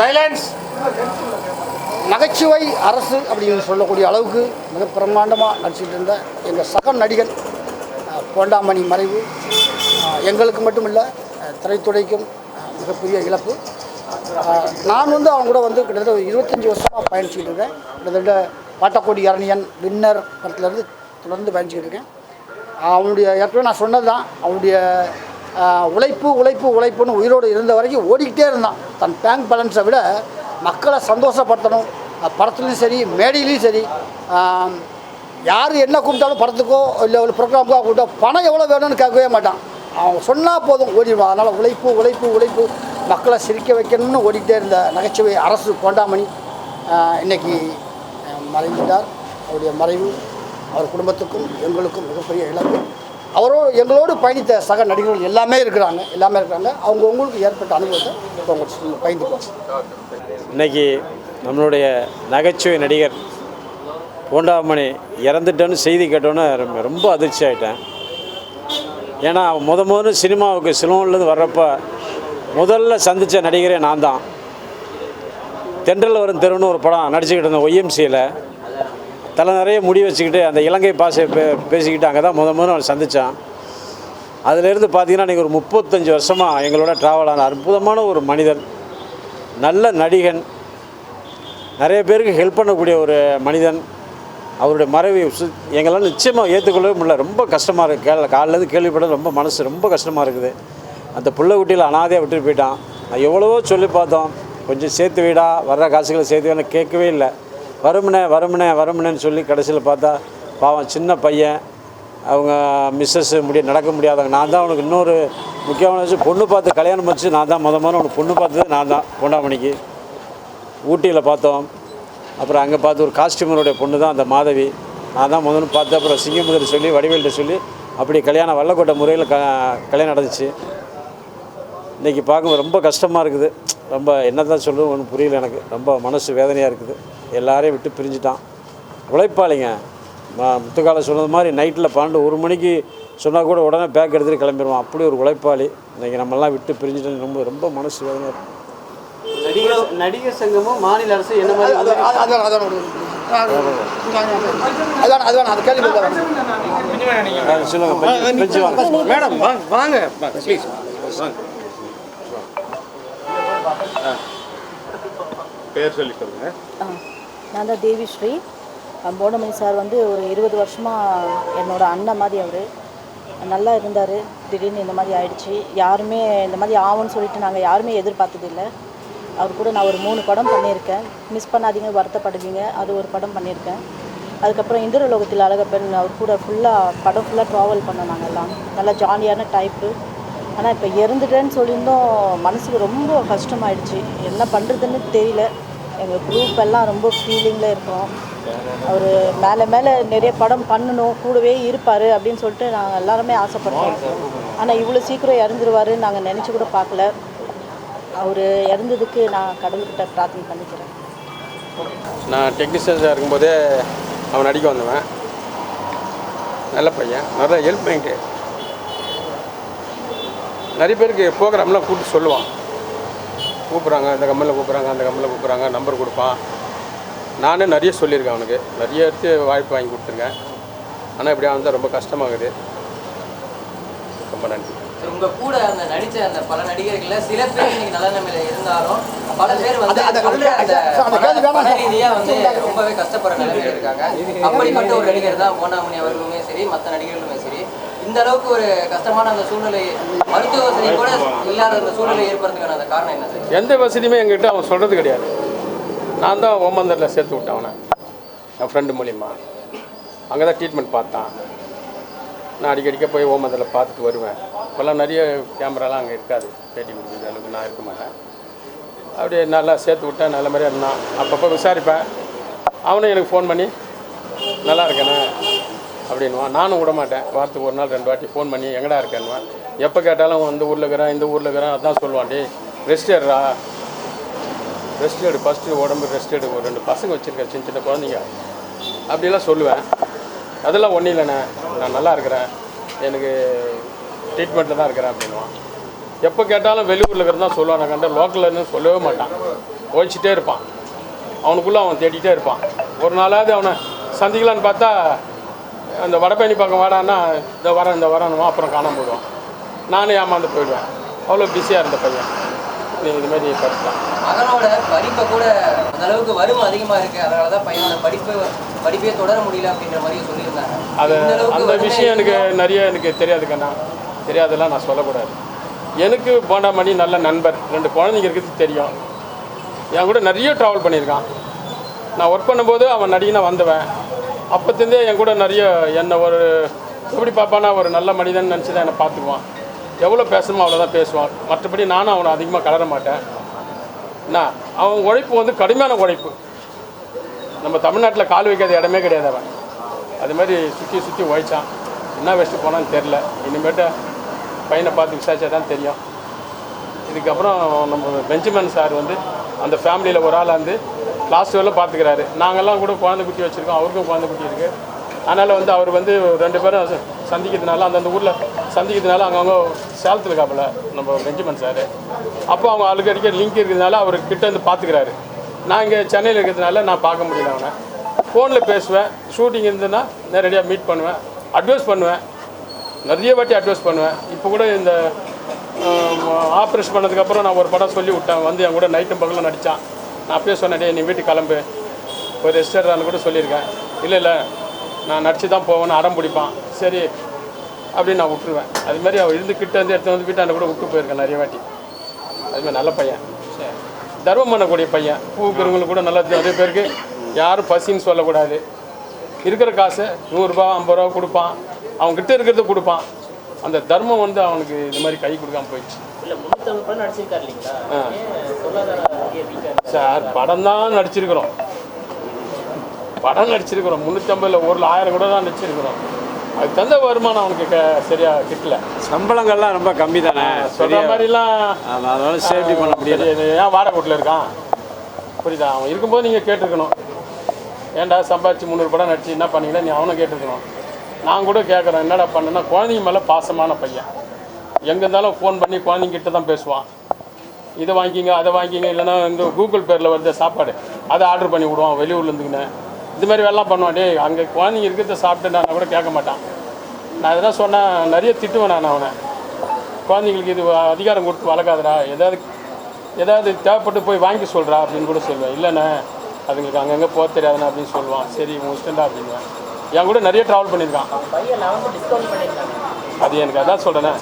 Silence நகைச்சுவை அரசு அப்படின்னு சொல்லக்கூடிய அளவுக்கு மிக பிரம்மாண்டமாக நடிச்சிட்டு இருந்த எங்கள் சக நடிகன் கோண்டாமணி மறைவு எங்களுக்கு மட்டுமில்லை இல்லை திரைத்துறைக்கும் மிகப்பெரிய இழப்பு. நான் வந்து அவங்க கூட வந்து கிட்டத்தட்ட ஒரு இருபத்தஞ்சி வருஷமாக பயணிச்சுட்டு இருக்கேன். கிட்டத்தட்ட பாட்டக்கோடி இரணியன் வின்னர் படத்துலேருந்து தொடர்ந்து பயணிச்சுக்கிட்டு இருக்கேன். அவனுடைய ஏற்கனவே நான் சொன்னது தான் அவனுடைய உழைப்பு உழைப்பு உழைப்புன்னு உயிரோடு இருந்த வரைக்கும் ஓடிக்கிட்டே இருந்தான். தன் பேங்க் பேலன்ஸை விட மக்களை சந்தோஷப்படுத்தணும். படத்துலையும் சரி மேடையிலையும் சரி. யார் என்ன கூப்பிட்டாலும் படத்துக்கோ இல்லை ஒரு ப்ரோக்ராமுக்கோ கூப்பிட்டா பணம் எவ்வளோ வேணும்னு கேட்கவே மாட்டான். அவன் சொன்னால் போதும் ஓடிடுவான். அதனால் உழைப்பு உழைப்பு உழைப்பு மக்களை சிரிக்க வைக்கணும்னு ஓடிக்கிட்டே இருந்த நகைச்சுவை அரசு கோண்டாமணி இன்றைக்கி இன்னைக்கு மறைந்துட்டார். அவருடைய மறைவு அவர் குடும்பத்துக்கும் எங்களுக்கும் மிகப்பெரிய இழப்பு. அவரோ எங்களோடு பயணித்த சக நடிகர்கள் எல்லாமே இருக்கிறாங்க எல்லாமே இருக்கிறாங்க. அவங்க உங்களுக்கு ஏற்பட்ட அனுபவத்தை இப்போ உங்களுக்கு பயந்துக்குவோம் இன்னைக்கு நம்மளுடைய நகைச்சுவை நடிகர் பூண்டாமணி இறந்துட்டேன்னு செய்தி கேட்டோன்னே ரொம்ப- ரொம்ப அதிர்ச்சி ஆகிட்டேன் ஏன்னா முத முதல்ல சினிமாவுக்கு சிலோன்லேருந்து வர்றப்போ முதல்ல சந்தித்த நடிகரே நான் தான். தென்றல் வரும் தெருன்னு ஒரு படம் நடிச்சுக்கிட்டு இருந்தேன் ஒய்எம்சியில் தலை நிறைய முடி வச்சுக்கிட்டு அந்த இலங்கை பாஷை பே பேசிக்கிட்டு அங்கே தான் முத முதல்ல அவன் சந்தித்தான் அதிலேருந்து பார்த்தீங்கன்னா இன்றைக்கி ஒரு முப்பத்தஞ்சு வருஷமாக எங்களோட ட்ராவல் ஆன அற்புதமான ஒரு மனிதன் நல்ல நடிகன் நிறைய பேருக்கு ஹெல்ப் பண்ணக்கூடிய ஒரு மனிதன். அவருடைய மறைவை சு- எங்களால் நிச்சயமாக ஏற்றுக்கொள்ளவே முடியல. ரொம்ப கஷ்டமாக இருக்குது கேள்வி காலிலேருந்து கேள்விப்பட ரொம்ப மனசு ரொம்ப கஷ்டமாக இருக்குது. அந்த புள்ள குட்டியில் அனாதையாக விட்டுட்டு போயிட்டான். நான் எவ்வளவோ சொல்லி பார்த்தோம். கொஞ்சம் சேர்த்து வீடா வர்ற காசுகளை சேர்த்து வேணும் கேட்கவே இல்லை. வருமுனே வருமுனே வருமுனேன்னு சொல்லி கடைசியில் பார்த்தா பாவம் சின்ன பையன். அவங்க மிஸ்ஸஸ் முடிய நடக்க முடியாதவங்க. நான் தான் அவனுக்கு இன்னொரு முக்கியமான விஷயம் பொண்ணு பார்த்து கல்யாணம் வச்சு நான் தான் முத முதல்ல அவனுக்கு பொண்ணு பார்த்தது நான் தான் பொண்டாமணிக்கு. ஊட்டியில் பார்த்தோம். அப்புறம் அங்கே பார்த்து ஒரு காஸ்டியூமருடைய பொண்ணு தான் அந்த மாதவி. நான் தான் முதல்ல பார்த்து அப்புறம் சிங்கமுதர் சொல்லி வடிவேல்கிட்ட சொல்லி அப்படி கல்யாணம் வல்லக்கோட்டை முறையில் க கல்யாணம் நடந்துச்சு. இன்றைக்கி பார்க்க ரொம்ப கஷ்டமாக இருக்குது. ரொம்ப என்ன தான் சொல்லுவோம் ஒன்றும் புரியல எனக்கு. ரொம்ப மனசு வேதனையாக இருக்குது. எல்லாரையும் விட்டு பிரிஞ்சுட்டான் உழைப்பாளிங்க முத்துக்கால சொன்னது மாதிரி நைட்டில் பன்னெண்டு ஒரு மணிக்கு சொன்னால் கூட உடனே பேக் எடுத்துகிட்டு கிளம்பிடுவான் அப்படி ஒரு உழைப்பாளி இன்றைக்கி நம்மலாம் விட்டு பிரிஞ்சுட்டு ரொம்ப ரொம்ப மனசு இருக்குது நடிகர் நடிகர் சங்கமும் மாநில அரசு என்ன மாதிரி மேடம் வாங்க ப்ளீஸ் பேர் சொல்லி சொல்லுங்க நான் தான் தேவிஸ்ரீ போனமணி சார் வந்து ஒரு இருபது வருஷமாக என்னோட அண்ணன் மாதிரி அவர். நல்லா இருந்தார். திடீர்னு இந்த மாதிரி ஆயிடுச்சு. யாருமே இந்த மாதிரி ஆகும்னு சொல்லிட்டு நாங்கள் யாருமே எதிர்பார்த்ததில்லை. அவர் கூட நான் ஒரு மூணு படம் பண்ணியிருக்கேன். மிஸ் பண்ணாதீங்க வருத்தப்படுவீங்க அது ஒரு படம் பண்ணியிருக்கேன். அதுக்கப்புறம் இந்திரலோகத்தில் அழகப்பெண் அவர் கூட ஃபுல்லாக படம் ஃபுல்லாக ட்ராவல் பண்ணோம் எல்லாம். நல்லா ஜாலியான டைப்பு ஆனால் இப்போ இறந்துட்டேன்னு சொல்லியிருந்தோம். மனசுக்கு ரொம்ப கஷ்டமாயிடுச்சு. என்ன பண்ணுறதுன்னு தெரியல. எங்கள் குரூப் எல்லாம் ரொம்ப ஃபீலிங்கில் இருக்கோம். அவர் மேலே மேலே நிறைய படம் பண்ணணும் கூடவே இருப்பார் அப்படின்னு சொல்லிட்டு நாங்கள் எல்லாருமே ஆசைப்பட்டோம் ஆனால் இவ்வளோ சீக்கிரம் இறந்துருவாரு நாங்கள் நினச்சி கூட பார்க்கல. அவர் இறந்ததுக்கு நான் கடவுள்கிட்ட பிரார்த்தனை பண்ணிக்கிறேன். நான் டெக்னீஷியன்ஸாக இருக்கும்போதே அவன் நடிக்க வந்தவன். நல்ல பையன் நல்லா ஹெல்ப் பண்ணிட்டு. நிறைய பேருக்கு ப்ரோக்ராம்லாம் கூப்பிட்டு சொல்லுவான். கூப்பிட்றாங்க இந்த கம்பெனியில் கூப்பிட்றாங்க அந்த கம்பெனியில் கூப்பிட்றாங்க நம்பர் கொடுப்பான் நானே நிறைய சொல்லியிருக்கேன் அவனுக்கு. நிறைய எடுத்து வாய்ப்பு வாங்கி கொடுத்துருக்கேன் ஆனால் இப்படி வந்தால் ரொம்ப கஷ்டமாகுது. ரொம்ப நன்றி. உங்க கூட அந்த நடிச்ச அந்த பல நடிகர்கள்ல சில பேர் இன்னைக்கு நல்ல நிலைமையில இருந்தாலும் பல பேர் வந்து அது- அது- சொல்ற அந்த சார், அந்த கேள்வி வேணாம் பண சார். ரீதியா வந்து ரொம்பவே கஷ்டப்படுற நிலைமையில இருக்காங்க. அப்படிப்பட்ட ஒரு நடிகர் தான் மோனாமணி அவர்களுமே சரி மற்ற நடிகர்களுமே சரி. இந்த அளவுக்கு ஒரு கஷ்டமான அந்த சூழ்நிலை மருத்துவ வசதி கூட இல்லாத அந்த சூழ்நிலை ஏற்படுறதுக்கான அந்த காரணம் என்ன சார்? எந்த வசதியுமே எங்கிட்ட அவன் சொல்கிறது கிடையாது. நான் தான் ஓமந்தரில் சேர்த்து விட்டேன் அவனை. என் ஃப்ரெண்டு மூலிமா அங்கே தான் ட்ரீட்மெண்ட் பார்த்தான். நான் அடிக்கடிக்க போய் ஓமந்தரில் பார்த்துட்டு வருவேன். இப்போல்லாம் நிறைய கேமராலாம் அங்கே இருக்காது. பேட்டி கொடுக்குற அளவுக்கு நான் இருக்க மாட்டேன். அப்படியே நல்லா சேர்த்து விட்டேன். நல்ல மாதிரியாக இருந்தான். அப்பப்போ விசாரிப்பேன். அவனும் எனக்கு ஃபோன் பண்ணி நல்லா இருக்கேனே. அப்படின்வான் நானும் விட மாட்டேன் வாரத்துக்கு ஒரு நாள் ரெண்டு வாட்டி ஃபோன் பண்ணி எங்கடா இருக்கேன்னுவான். எப்போ கேட்டாலும் அந்த ஊரில் இருக்கிறேன் இந்த ஊரில் இருக்கிறேன். அதான் சொல்லுவான் ரெஸ்ட் எடுறா ரெஸ்ட் எடு. ஃபஸ்ட்டு உடம்பு ரெஸ்ட் எடு. ஒரு ரெண்டு பசங்க வச்சுருக்கேன் சின்ன சின்ன குழந்தைங்க. அப்படிலாம் சொல்லுவேன். அதெல்லாம் ஒன்றும் இல்லைண்ணே. நான் நல்லா இருக்கிறேன். எனக்கு ட்ரீட்மெண்ட்டில் தான் இருக்கிறேன் அப்படின்வான் எப்போ கேட்டாலும் வெளியூரில் இருக்கிறதான் சொல்லுவான். நான் கண்ட லோக்கலில் சொல்லவே மாட்டான். ஓடிச்சிட்டே இருப்பான். அவனுக்குள்ளே அவன் தேடிட்டே இருப்பான். ஒரு நாளாவது அவனை சந்திக்கலான்னு பார்த்தா அந்த வடபழனி பக்கம் வாடான்னா இந்த வரேன் இந்த வரணுமா அப்புறம் காணாம போயிடுவான் நானும் ஏமாந்து போயிடுவேன்? அவ்வளோ பிஸியாக இருந்த பையன். நீ இது மாதிரி படித்தான் மகனோட படிப்பை கூட அந்த அளவுக்கு வறுமை அதிகமா இருக்கு. அதனால தான் பையனோட படிப்பு படிப்பே தொடர முடியல அப்படின்ற மாதிரி சொல்லியிருந்தாங்க. அது அந்த விஷயம் எனக்கு. நிறைய எனக்கு தெரியாது கண்ணா தெரியாதெல்லாம் நான் சொல்லக்கூடாது. எனக்கு போண்டாமணி நல்ல நண்பர். ரெண்டு குழந்தைங்க இருக்கிறது தெரியும். என் கூட நிறைய ட்ராவல் பண்ணியிருக்கான். நான் ஒர்க் பண்ணும்போது அவன் நடிகனாக வந்தவன். அப்போத்துலேருந்தே என் கூட நிறைய என்னை ஒரு எப்படி பார்ப்பானா ஒரு நல்ல மனிதன் நினச்சி தான் என்னை பார்த்துக்குவான். எவ்வளோ பேசணுமோ அவ்வளோதான் பேசுவான். மற்றபடி நானும் அவனை அதிகமாக கலர மாட்டேன். என்ன? அவன் உழைப்பு வந்து கடுமையான உழைப்பு. நம்ம தமிழ்நாட்டில் கால் வைக்காத இடமே கிடையாது அவன். அது மாதிரி சுற்றி சுற்றி உழைச்சான். என்ன வச்சுட்டு போனான்னு தெரில இனிமேட்டு பையனை பார்த்து விசாரிச்சா தான் தெரியும். இதுக்கப்புறம் நம்ம பெஞ்சமின் சார் வந்து அந்த ஃபேமிலியில் ஒரு ஆளாக வந்து லாஸ்ட் வரலும் பார்த்துக்கிறாரு. நாங்கள்லாம் கூட குழந்தை குட்டி வச்சுருக்கோம். அவருக்கும் குழந்தை குட்டி இருக்குது அதனால் வந்து அவர் வந்து ரெண்டு பேரும் சந்திக்கிறதுனால அந்தந்த ஊரில் சந்திக்கிறதுனால அங்கங்கே சேலத்தில் காப்பில் நம்ம பெஞ்சமின் சார் அப்போ அவங்க ஆளுக்கு அடிக்க லிங்க் இருக்கிறதுனால அவர் கிட்ட வந்து பார்த்துக்கிறாரு. நான் இங்கே சென்னையில் இருக்கிறதுனால நான் பார்க்க முடியல அவனை. ஃபோனில் பேசுவேன். ஷூட்டிங் இருந்ததுன்னா நேரடியாக மீட் பண்ணுவேன். அட்வைஸ் பண்ணுவேன். நிறைய வாட்டி அட்வைஸ் பண்ணுவேன். இப்போ கூட இந்த ஆப்ரேஷன் பண்ணதுக்கப்புறம் நான் ஒரு படம் சொல்லி விட்டேன். வந்து என் கூட நைட்டும் பகலும் நடித்தான் நான் அப்பயே சொன்னேன் "டேய், நீ வீட்டுக்கு கிளம்பு. ஒரு ரெஸ்ட் எடுறான்னு கூட சொல்லியிருக்கேன். இல்லை இல்லை. நான் நடிச்சு தான் போவேன்னு அடம் பிடிப்பான். சரி. அப்படின்னு நான் விட்டுருவேன். அது மாதிரி அவன் இருந்து கிட்ட வந்து எடுத்து வந்து வீட்டாண்ட கூட விட்டு போயிருக்கேன் நிறைய வாட்டி. அது மாதிரி நல்ல பையன். சரி. தர்மம் பண்ணக்கூடிய பையன். பூக்கிறவங்களுக்கு கூட நல்லா நிறைய பேருக்கு யாரும் பசின்னு சொல்லக்கூடாது. இருக்கிற காசை நூறுரூபா ஐம்பது ரூபா கொடுப்பான். அவன் கிட்ட இருக்கிறத கொடுப்பான். அந்த தர்மம் வந்து அவனுக்கு இது மாதிரி கை கொடுக்காம போயிடுச்சு. சார் படம் தான் நடிச்சிருக்கிறோம். படம் நடிச்சிருக்கிறோம். முந்நூற்றம்பதில் ஒரு ஆயிரம் கூட தான் நடிச்சிருக்கிறோம். அதுக்கு தகுந்த வருமானம் அவனுக்கு க- சரியா கிட்டல. சம்பளங்கள்லாம் ரொம்ப கம்மி தானே? சொல்கிற மாதிரிலாம் அதனால சேஃப்டி பண்ண முடியல. சரி, ஏன் வாடகை வீட்டில் இருக்கான்? புரியுதா? அவன் இருக்கும்போது நீங்கள் கேட்டிருக்கணும். ஏன்டா சம்பாதிச்சு முந்நூறு படம் நடிச்சு என்ன பண்ணீங்களா நீ அவனை கேட்டிருக்கணும். நான் கூட கேட்குறேன் என்னடா பண்ணேன்னா குழந்தைங்க மேலே பாசமான பையன். எங்கே இருந்தாலும் ஃபோன் பண்ணி குழந்தைங்கிட்ட தான் பேசுவான். இதை வாங்கிங்க அதை வாங்கிங்க இல்லைன்னா இந்த கூகுள் பேரில் வருது சாப்பாடு அதை ஆர்டர் பண்ணி விடுவான் வெளியூர்லேருந்துக்குன்னு இது மாதிரி வெள்ளம் பண்ணுவான். டே அங்கே குழந்தைங்க இருக்கிறத சாப்பிட்டு நான் கூட கேட்க மாட்டான். நான் இதெல்லாம் சொன்னேன் நிறைய திட்டுவேன் நான் அவனை. குழந்தைங்களுக்கு இது அதிகாரம் கொடுத்து வளர்க்காதடா. ஏதாவது ஏதாவது தேவைப்பட்டு போய் வாங்கி சொல்கிறா அப்படின்னு கூட சொல்லுவேன். இல்லைண்ணே அதுங்களுக்கு அங்கங்கே போக தெரியாதுண்ணா அப்படின்னு சொல்லுவான். சரி உங்கள் இஷ்டண்டா அப்படின்னு. என் கூட நிறைய ட்ராவல் பண்ணியிருக்கான். அது எனக்கு அதான் சொல்கிறேனே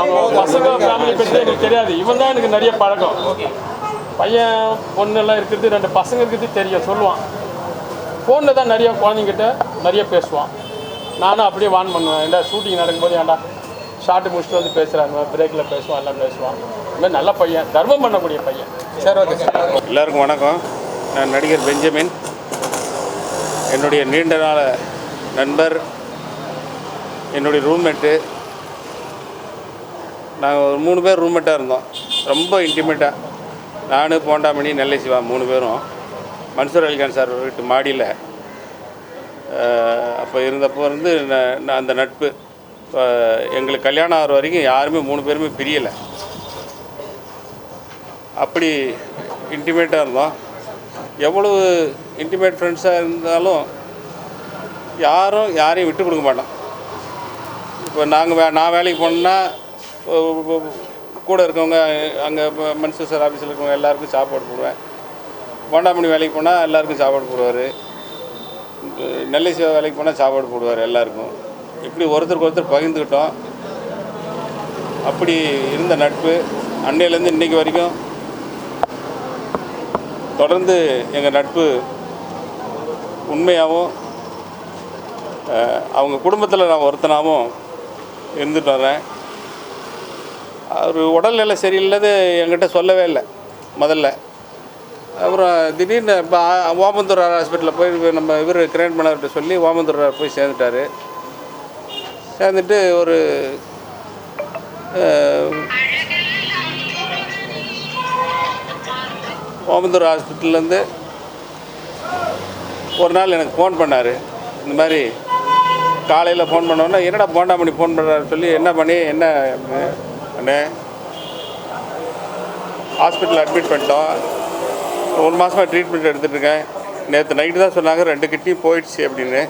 அவங்க பசங்க ஃபேமிலி பற்றி எனக்கு தெரியாது. இவன் தான் எனக்கு நிறைய பழக்கம். பையன் பொண்ணெல்லாம் இருக்கிறது ரெண்டு பசங்க இருக்கிறது தெரியும் சொல்லுவான். ஃபோனில் தான் நிறைய குழந்தைங்கிட்ட நிறைய பேசுவான். நானும் அப்படியே வான் பண்ணுவேன். ஏன்டா ஷூட்டிங் நடக்கும்போது ஏன்டா ஷார்ட் முடிச்சுட்டு வந்து பேசுகிறாங்க பிரேக்கில் பேசுவான் எல்லாம் பேசுவான். இந்த மாதிரி நல்ல பையன் தர்மம் பண்ணக்கூடிய பையன். சரி ஓகே சார் எல்லாருக்கும் வணக்கம். நான் நடிகர் பெஞ்சமின். என்னுடைய நீண்ட நாள நண்பர் என்னுடைய ரூம்மேட்டு நாங்கள் ஒரு மூணு பேர் ரூம்மேட்டாக இருந்தோம். ரொம்ப இன்டிமேட்டாக நான் போண்டாமணி நெல்லை சிவா மூணு பேரும். மன்சூர் அலிகான் சார் வீட்டு மாடியில். அப்போ இருந்தப்போ வந்து ந- நான் அந்த நட்பு. இப்போ எங்களுக்கு கல்யாணம் ஆகிற வரைக்கும் யாருமே மூணு பேருமே பிரியலை. அப்படி இன்டிமேட்டாக இருந்தோம். எவ்வளவு இன்டிமேட் ஃப்ரெண்ட்ஸாக இருந்தாலும் யாரும் யாரையும் விட்டு கொடுக்க மாட்டோம். இப்போ நாங்கள் வே நான் வேலைக்கு போனோம்னா கூட இருக்கவங்க அங்கே மன்சூர் சார் ஆஃபீஸில் இருக்கவங்க எல்லாருக்கும் சாப்பாடு போடுவேன். போண்டாமணி வேலைக்கு போனால் எல்லாருக்கும் சாப்பாடு போடுவார். நெல்லை சிவா வேலைக்கு போனால் சாப்பாடு போடுவார் எல்லாருக்கும். இப்படி ஒருத்தருக்கு ஒருத்தர் பகிர்ந்துக்கிட்டோம். அப்படி இருந்த நட்பு அன்னையிலேருந்து இன்னைக்கு வரைக்கும் தொடர்ந்து எங்கள் நட்பு உண்மையாகவும் அவங்க குடும்பத்தில் நான் ஒருத்தனாகவும் இருந்துட்டு வரேன் அவர் உடல்நிலை சரியில்லாத என்கிட்ட சொல்லவே இல்லை முதல்ல. அப்புறம் திடீர்னு இப்போ ஓமந்தூர் ஹாஸ்பிட்டலில் போய் நம்ம இவர் கிரேண்ட் பண்ணவர்கிட்ட சொல்லி ஓமந்தூர் போய் சேர்ந்துட்டாரு. சேர்ந்துட்டு ஒரு ஓமந்தூர் ஹாஸ்பிட்டல்லேருந்து ஒரு நாள் எனக்கு ஃபோன் பண்ணார். இந்த மாதிரி காலையில் ஃபோன் பண்ணோன்னா என்னடா போண்டாமணி ஃபோன் பண்ணுறாரு சொல்லி என்ன பண்ணி என்ன? அண்ணே ஹாஸ்பிட்டல் அட்மிட் பண்ணிட்டோம். ஒரு மாதமாக ட்ரீட்மெண்ட் எடுத்துகிட்டுருக்கேன் நேற்று நைட்டு தான் சொன்னாங்க ரெண்டு கிட்னி போயிடுச்சு அப்படின்னு.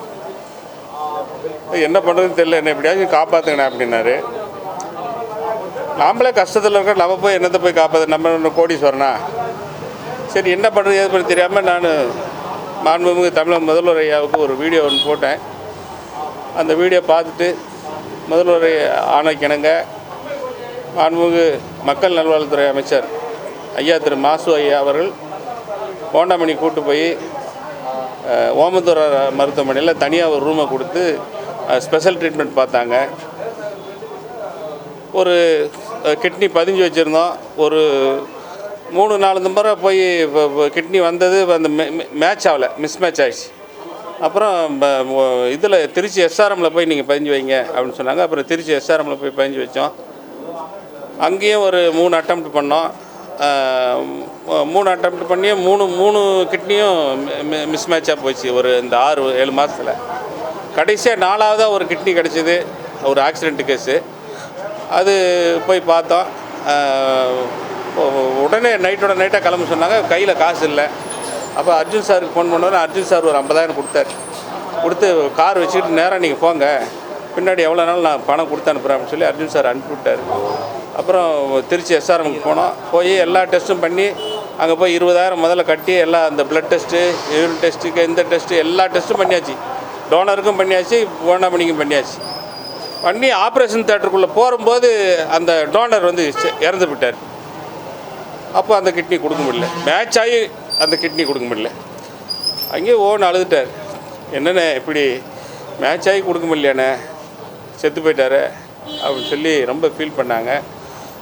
என்ன பண்ணுறதுன்னு தெரியல என்ன எப்படியாச்சும் காப்பாற்றுங்கண்ணே அப்படின்னாரு. நாமளே கஷ்டத்தில் இருக்கிற நம்ம போய் என்னத்தை போய் காப்பாற்று நம்ம ஒன்று கோடீஸ்வரனா? சரி என்ன பண்ணுறது ஏது பண்ணி தெரியாமல் நான் மாண்புமிகு தமிழக முதல்வர் ஐயாவுக்கு ஒரு வீடியோ ஒன்று போட்டேன். அந்த வீடியோ பார்த்துட்டு முதல்வர் ஆணைக்கிணங்க. மாண்புமிகு மக்கள் நல்வாழ்வுத்துறை அமைச்சர் ஐயா திரு மாசு ஐயா அவர்கள் கோண்டாமணி கூட்டு போய் ஓமந்தூர் மருத்துவமனையில் தனியாக ஒரு ரூமை கொடுத்து ஸ்பெஷல் ட்ரீட்மெண்ட் பார்த்தாங்க. ஒரு கிட்னி பதிஞ்சு வச்சுருந்தோம். ஒரு மூணு நாலு முறை போய் கிட்னி வந்தது அந்த மேட்ச் ஆகலை மிஸ் மேட்ச் ஆயிடுச்சு. அப்புறம் இதில் திருச்சி எஸ்ஆர்எம்மில் போய் நீங்கள் பதிஞ்சு வைங்க அப்படின்னு சொன்னாங்க. அப்புறம் திருச்சி எஸ்ஆர்எம்மில் போய் பதிஞ்சு வச்சோம். அங்கேயும் ஒரு மூணு அட்டம்ப்ட் பண்ணோம். மூணு அட்டம்ப்ட் பண்ணி மூணு மூணு கிட்னியும் மிஸ் மேட்சாக போச்சு. ஒரு இந்த ஆறு ஏழு மாதத்தில் கடைசியாக நாலாவதாக ஒரு கிட்னி கிடச்சிது. ஒரு ஆக்சிடெண்ட்டு கேஸு அது போய் பார்த்தோம். உடனே நைட்டோட நைட்டாக கிளம்ப சொன்னாங்க. கையில் காசு இல்லை. அப்போ அர்ஜுன் சாருக்கு ஃபோன் பண்ணோன்னே அர்ஜுன் சார் ஒரு ஐம்பதாயிரம் கொடுத்தாரு. கொடுத்து கார் வச்சுக்கிட்டு நேராக நீங்கள் போங்க. பின்னாடி எவ்வளோ நாள் நான் பணம் கொடுத்து அனுப்புகிறேன் அப்படின்னு சொல்லி அர்ஜுன் சார் அனுப்பிவிட்டார் அப்புறம் திருச்சி எஸ்ஆர்எம்க்கு போனோம். போய் எல்லா டெஸ்ட்டும் பண்ணி அங்கே போய் இருபதாயிரம் முதல்ல கட்டி எல்லா அந்த பிளட் டெஸ்ட்டு யூரின் டெஸ்ட்டுக்கு இந்த டெஸ்ட்டு எல்லா டெஸ்ட்டும் பண்ணியாச்சு. டோனருக்கும் பண்ணியாச்சு போனாமணிக்கும் பண்ணியாச்சு. பண்ணி ஆப்ரேஷன் தேட்டருக்குள்ளே போகும்போது அந்த டோனர் வந்து இறந்து விட்டார் அப்போ அந்த கிட்னி கொடுக்க முடியல. மேட்ச் ஆகி அந்த கிட்னி கொடுக்க முடியல. அங்கேயே ஓன் அழுதுட்டார். என்னண்ணே இப்படி மேட்ச் ஆகி கொடுக்க முடியலண்ணே செத்து போயிட்டாரு அப்படின்னு சொல்லி ரொம்ப ஃபீல் பண்ணாங்க.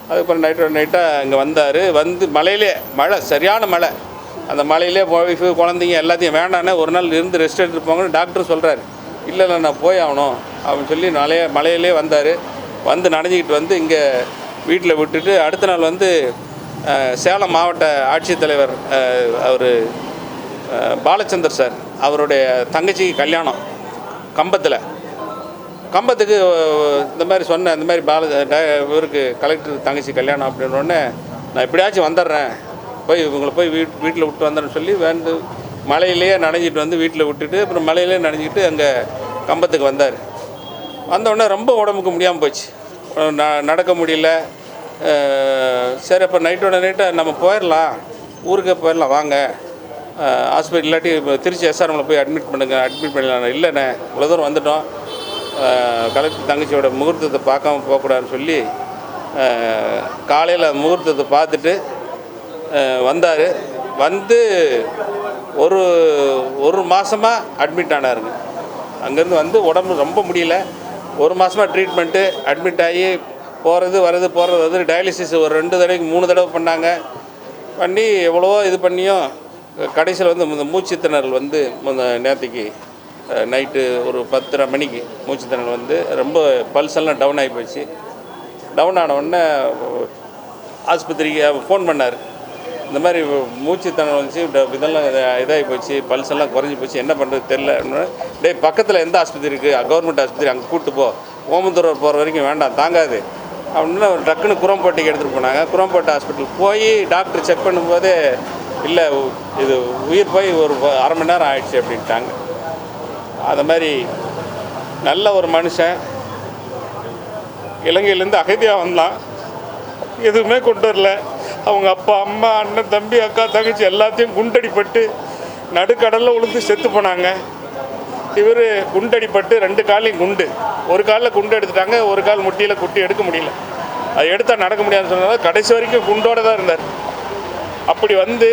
அதுக்கப்புறம் நைட்டோட நைட்டாக இங்கே வந்தார். வந்து மலையிலே மழை சரியான மழை. அந்த மலையிலே ஒய்ஃபு குழந்தைங்க எல்லாத்தையும் வேண்டானே ஒரு நாள் இருந்து ரெஸ்ட் எடுத்துட்டு போங்கன்னு டாக்டர் சொல்கிறாரு இல்லை இல்லை நான் போய் ஆகணும் அப்படின்னு சொல்லி மலைய மலையிலே வந்தார். வந்து நனைஞ்சிக்கிட்டு வந்து இங்கே வீட்டில் விட்டுட்டு அடுத்த நாள் வந்து சேலம் மாவட்ட ஆட்சித்தலைவர் அவர் பாலச்சந்தர் சார் அவருடைய தங்கச்சிக்கு கல்யாணம் கம்பத்தில். கம்பத்துக்கு இந்த மாதிரி சொன்னேன் இந்த மாதிரி பால ட- இவருக்கு கலெக்டர் தங்கச்சி கல்யாணம் அப்படின்ன உடனே நான் எப்படியாச்சும் வந்துடுறேன். போய் இவங்களை போய் வீட் வீட்டில் விட்டு வந்துடுறேன்னு சொல்லி வந்து மலையிலேயே நனைஞ்சிட்டு வந்து வீட்டில் விட்டுட்டு அப்புறம் மலையிலே நனைஞ்சிட்டு அங்கே கம்பத்துக்கு வந்தார். வந்தோடனே ரொம்ப உடம்புக்கு முடியாமல் போச்சு. ந நடக்க முடியல. சரி அப்போ நைட்டோட நைட்டாக நம்ம போயிடலாம் ஊருக்கே போயிடலாம் வாங்க. ஹாஸ்பிட்டல் இல்லாட்டி திருச்சி எஸ்ஆர்எம்மில் போய் அட்மிட் பண்ணுங்க அட்மிட் பண்ணலாம் இல்லைண்ணே இவ்வளோ தூரம் வந்துட்டோம். கலெக்டர் தங்கச்சியோட முகூர்த்தத்தை பார்க்காம போகக்கூடாதுன்னு சொல்லி காலையில் முகூர்த்தத்தை பார்த்துட்டு வந்தார். வந்து ஒரு ஒரு மாதமாக அட்மிட் ஆனாருங்க. அங்கேருந்து வந்து உடம்பு ரொம்ப முடியல. ஒரு மாதமாக ட்ரீட்மெண்ட்டு அட்மிட் ஆகி போகிறது வர்றது போகிறது வந்து டயாலிசிஸ் ஒரு ரெண்டு தடவைக்கு மூணு தடவை பண்ணாங்க. பண்ணி எவ்வளவோ இது பண்ணியும் கடைசியில் வந்து இந்த மூச்சு திணறல் வந்து முந்த நேற்றுக்கு நைட்டு ஒரு பத்தரை மணிக்கு மூச்சு திணறல் வந்து ரொம்ப பல்ஸ் எல்லாம் டவுன் ஆகி போச்சு. டவுன் ஆனவுடனே ஆஸ்பத்திரிக்கு ஃபோன் பண்ணார். இந்த மாதிரி மூச்சு திணறல் வந்துச்சு இதெல்லாம் இதாகி போச்சு பல்ஸ் எல்லாம் குறைஞ்சி போச்சு. என்ன பண்ணுறது தெரில டே டேய் பக்கத்தில் எந்த ஆஸ்பத்திரி இருக்குது கவர்மெண்ட் ஆஸ்பத்திரி அங்கே கூப்பிட்டு போ. ஓமந்தூர் போகிற வரைக்கும் வேண்டாம் தாங்காது. அப்படின்னு ஒரு டக்குன்னு குரம்பேட்டைக்கு எடுத்துகிட்டு போனாங்க. குரம்பேட்டை ஹாஸ்பிட்டல் போய் டாக்டர் செக் பண்ணும்போது இல்லை இது உயிர் போய் ஒரு அரை மணி நேரம் ஆயிடுச்சு அப்படின்ட்டாங்க. அது மாதிரி நல்ல ஒரு மனுஷன். இலங்கையிலேருந்து அகதியாக வந்தான். எதுவுமே கொண்டு வரல. அவங்க அப்பா அம்மா அண்ணன் தம்பி அக்கா தங்கச்சி எல்லாத்தையும் குண்டடிப்பட்டு நடுக்கடலில் விழுந்து செத்து போனாங்க. இவர் குண்டடிப்பட்டு ரெண்டு காலையும் குண்டு. ஒரு காலில் குண்டு எடுத்துட்டாங்க ஒரு கால் முட்டியில் குட்டி எடுக்க முடியல. அது எடுத்தால் நடக்க முடியாதுன்னு சொன்னதால கடைசி வரைக்கும் குண்டோடு தான் இருந்தார். அப்படி வந்து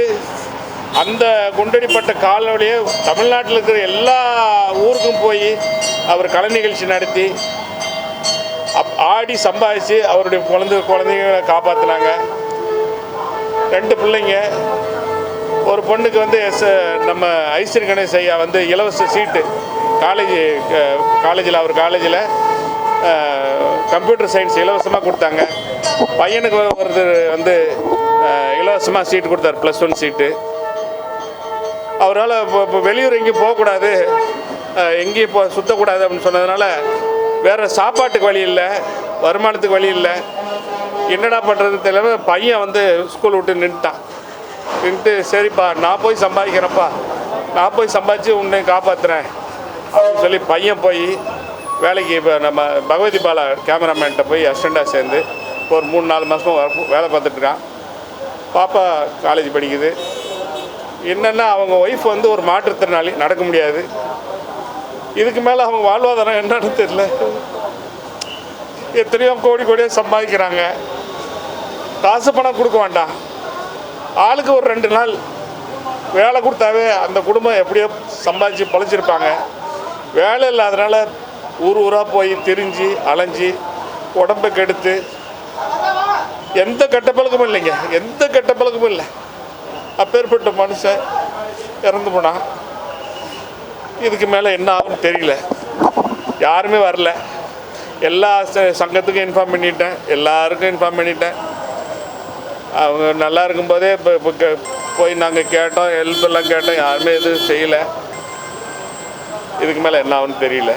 அந்த குண்டடிப்பட்ட காலோடையே தமிழ்நாட்டில் இருக்கிற எல்லா ஊருக்கும் போய் அவர் கலை நிகழ்ச்சி நடத்தி அப் ஆடி சம்பாதிச்சு அவருடைய குழந்தை குழந்தைங்களை காப்பாற்றினாங்க ரெண்டு பிள்ளைங்க ஒரு பொண்ணுக்கு வந்து எஸ் நம்ம ஐஸ்வரி கணேஷ் ஐயா வந்து இலவச சீட்டு. காலேஜ் காலேஜில் அவர் காலேஜில் கம்ப்யூட்டர் சயின்ஸ் இலவசமாக கொடுத்தாங்க. பையனுக்கு ஒருத்தர் வந்து இலவசமாக சீட்டு கொடுத்தார் ப்ளஸ் ஒன் சீட்டு. அவரால் இப்போ இப்போ வெளியூர் எங்கேயும் போகக்கூடாது எங்கேயும் இப்போ சுற்றக்கூடாது அப்படின்னு சொன்னதுனால வேறு சாப்பாட்டுக்கு வழி இல்லை வருமானத்துக்கு வழி இல்லை. என்னடா பண்ணுறது தெரியல பையன் வந்து ஸ்கூல் விட்டு நின்றுட்டான் நின்றுட்டு சரிப்பா நான் போய் சம்பாதிக்கிறேன்ப்பா. நான் போய் சம்பாதிச்சு உன்னை காப்பாற்றுறேன் அப்படின்னு சொல்லி பையன் போய் வேலைக்கு இப்போ நம்ம பகவதி பாலா கேமராமேன்கிட்ட போய் அசிஸ்டண்ட்டாக சேர்ந்து ஒரு மூணு நாலு மாதமாக வேலை பார்த்துட்ருக்கான் பாப்பா காலேஜ் படிக்குது. என்னென்னா அவங்க ஒய்ஃப் வந்து ஒரு மாற்றுத்திறனாளி நடக்க முடியாது. இதுக்கு மேலே அவங்க வாழ்வாதாரம் என்னன்னு தெரியல. எத்தனையோ கோடி கோடியாக சம்பாதிக்கிறாங்க. காசு பணம் கொடுக்க வேண்டாம். ஆளுக்கு ஒரு ரெண்டு நாள் வேலை கொடுத்தாவே அந்த குடும்பம் எப்படியோ சம்பாதிச்சு பழச்சிருப்பாங்க. வேலை இல்லாதனால ஊர் ஊராக போய் திரிஞ்சு அலைஞ்சு உடம்பை கெடுத்து எந்த கெட்ட பழக்கமும் இல்லைங்க. எந்த கெட்ட பழக்கமும் இல்லை. அப்பேற்பட்ட மனுஷன் இறந்து போனான். இதுக்கு மேலே என்ன ஆகும்னு தெரியல. யாருமே வரல. எல்லா சங்கத்துக்கும் இன்ஃபார்ம் பண்ணிட்டேன். எல்லாருக்கும் இன்ஃபார்ம் பண்ணிட்டேன். அவங்க நல்லா இருக்கும்போதே இப்போ இப்போ போய் நாங்கள் கேட்டோம் ஹெல்ப் எல்லாம் கேட்டோம் யாருமே எதுவும் செய்யலை. இதுக்கு மேலே என்ன ஆகுன்னு தெரியல.